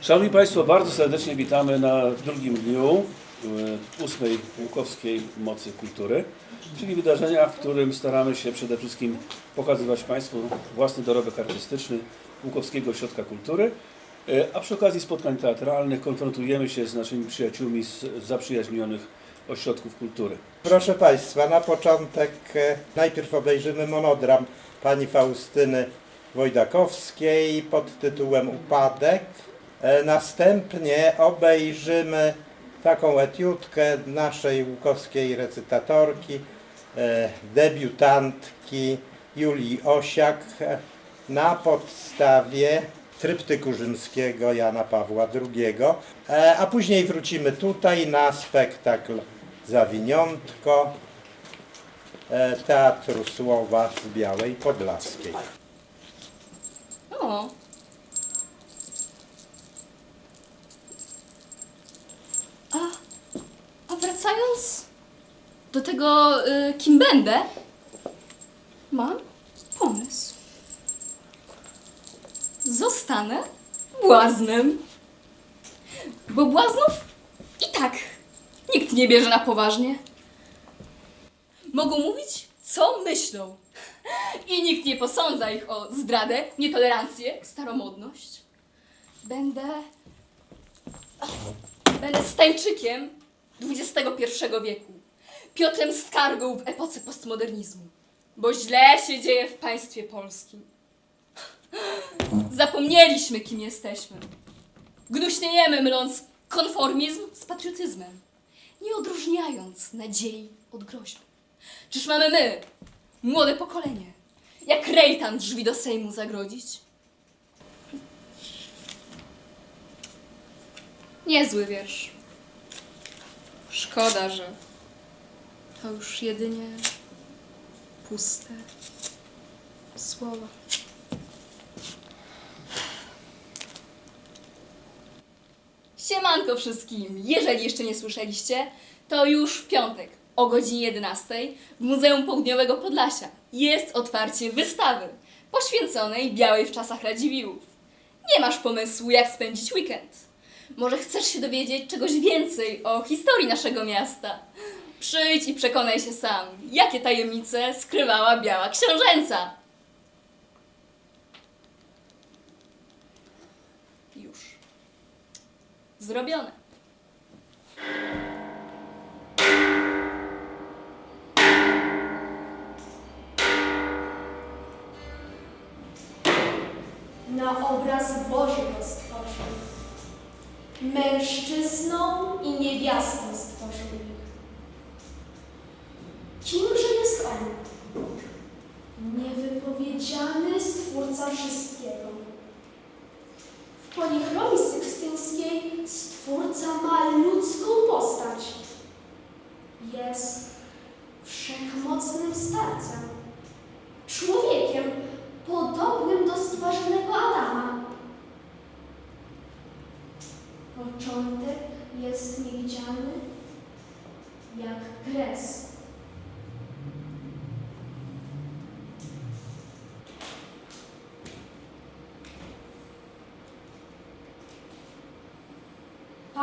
Szanowni Państwo, bardzo serdecznie witamy na drugim dniu e, ósmej Łukowskiej Mocy Kultury, czyli wydarzenia, w którym staramy się przede wszystkim pokazywać Państwu własny dorobek artystyczny Łukowskiego Ośrodka Kultury, e, a przy okazji spotkań teatralnych konfrontujemy się z naszymi przyjaciółmi z zaprzyjaźnionych ośrodków kultury. Proszę Państwa, na początek e, najpierw obejrzymy monodram pani Faustyny Wojdakowskiej pod tytułem Upadek. E, Następnie obejrzymy taką etiutkę naszej łukowskiej recytatorki, e, debiutantki Julii Osiak na podstawie tryptyku rzymskiego Jana Pawła II. E, A później wrócimy tutaj na spektakl Zawiniątko Teatru Słowa z Białej Podlaskiej. A, a wracając do tego, y, kim będę, mam pomysł. Zostanę błaznem. Bo błaznów i tak nikt nie bierze na poważnie. Mogą mówić, co myślą. I nikt nie posądza ich o zdradę, nietolerancję, staromodność. Będę. Będę Stańczykiem XXI wieku. Piotrem Skargą w epoce postmodernizmu. Bo źle się dzieje w państwie polskim. Zapomnieliśmy, kim jesteśmy. Gnuśniejemy, myląc konformizm z patriotyzmem. Nie odróżniając nadziei od groźby. Czyż mamy my, młode pokolenie, jak rejtan drzwi do Sejmu zagrodzić? Niezły wiersz. Szkoda, że to już jedynie puste słowa. Siemanko wszystkim! Jeżeli jeszcze nie słyszeliście, to już w piątek o godzinie 11 w Muzeum Południowego Podlasia jest otwarcie wystawy poświęconej białej w czasach Radziwiłłów. Nie masz pomysłu, jak spędzić weekend? Może chcesz się dowiedzieć czegoś więcej o historii naszego miasta? Przyjdź i przekonaj się sam, jakie tajemnice skrywała biała książęca. Już zrobione. na obraz Boży go stworzył. Mężczyzną i niewiastą stworzył ich. Kimże jest on? Niewypowiedziany Stwórca wszystkiego. W polichromii sykstyńskiej Stwórca ma ludzką postać. Jest wszechmocnym starcem, człowiekiem podobnym do stworzonego Adama. Początek jest niewidzialny jak kres.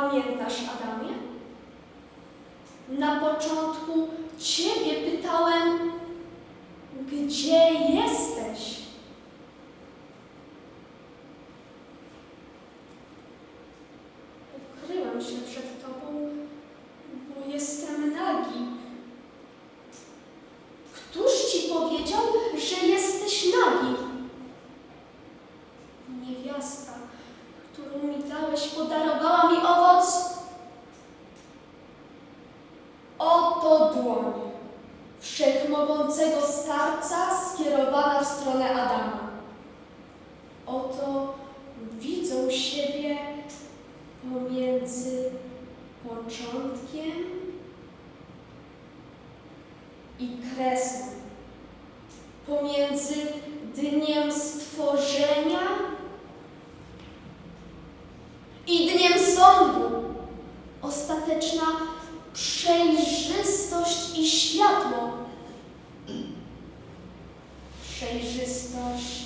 Pamiętasz, Adamie? Na początku Ciebie pytałem, gdzie jesteś? Skierowana w stronę Adama. Oto widzą siebie pomiędzy początkiem i kresem, pomiędzy dniem stworzenia i dniem sądu. Ostateczna przejrzystość i światło. Przejrzystość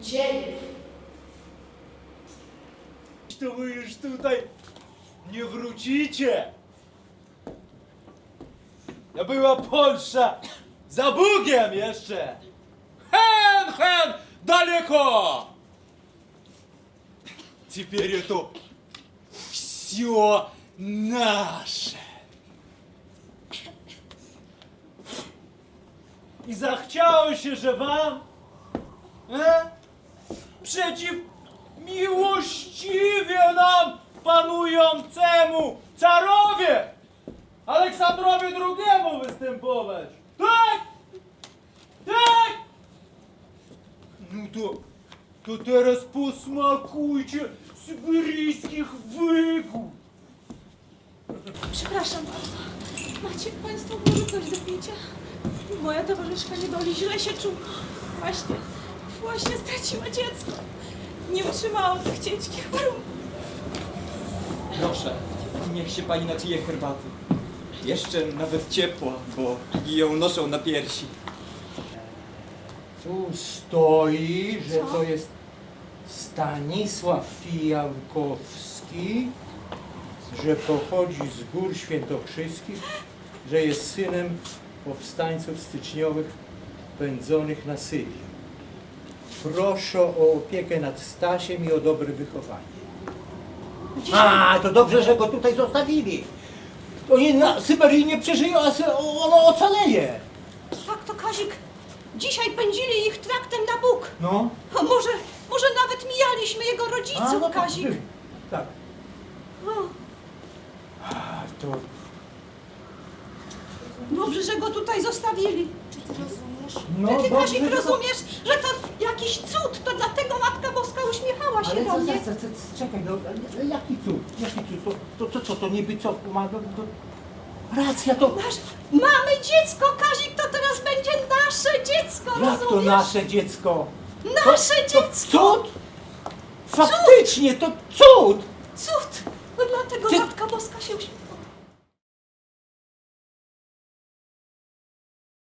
dziejów. to wy już tutaj nie wrócicie. Ja była Polsza za Bugiem jeszcze. Hen, hen, daleko. Теперь это все наше. I zachciało się, że wam e? przeciw miłościwie nam panującemu carowie Aleksandrowi II występować. Tak! Tak! No to, to teraz posmakujcie syberyjskich wygód. Przepraszam bardzo. Macie Państwo może coś do picia? Moja towarzyszka niedoli źle się czuła. Właśnie, właśnie straciła dziecko. Nie wytrzymała tych ciężkich warunków. Proszę, niech się pani napije herbaty. Jeszcze nawet ciepła, bo ją noszą na piersi. Tu stoi, że to jest Stanisław Fijankowski, że pochodzi z gór świętokrzyskich, że jest synem powstańców styczniowych pędzonych na Syrię. Proszę o opiekę nad Stasiem i o dobre wychowanie. A, to dobrze, że go tutaj zostawili. Oni na Syberii nie przeżyją, a sy- ono ocaleje. Tak to Kazik. Dzisiaj pędzili ich traktem na Bóg. No. A może, może nawet mijaliśmy jego A, rodziców, no tak, Kazik. Tak. O, A, to dobrze, że go tutaj zostawili. Czy ty rozumiesz? No, Ty, dobrze, Kazik, że to- rozumiesz, że to jakiś cud, to dlatego Matka Boska uśmiechała się Ale do co, mnie. co, co, co, czekaj, no, ale jaki cud? Jaki cud? To, to, to co, to niby co? Ma, no, to... Racja, to... Masz, mamy dziecko, Kazik, to teraz będzie nasze dziecko, Jak to rozumiesz? nasze dziecko? Nasze To dziecko! cud? Faktycznie, to cud! Cud! No dlatego Ty- Matka Boska się uśmiecha.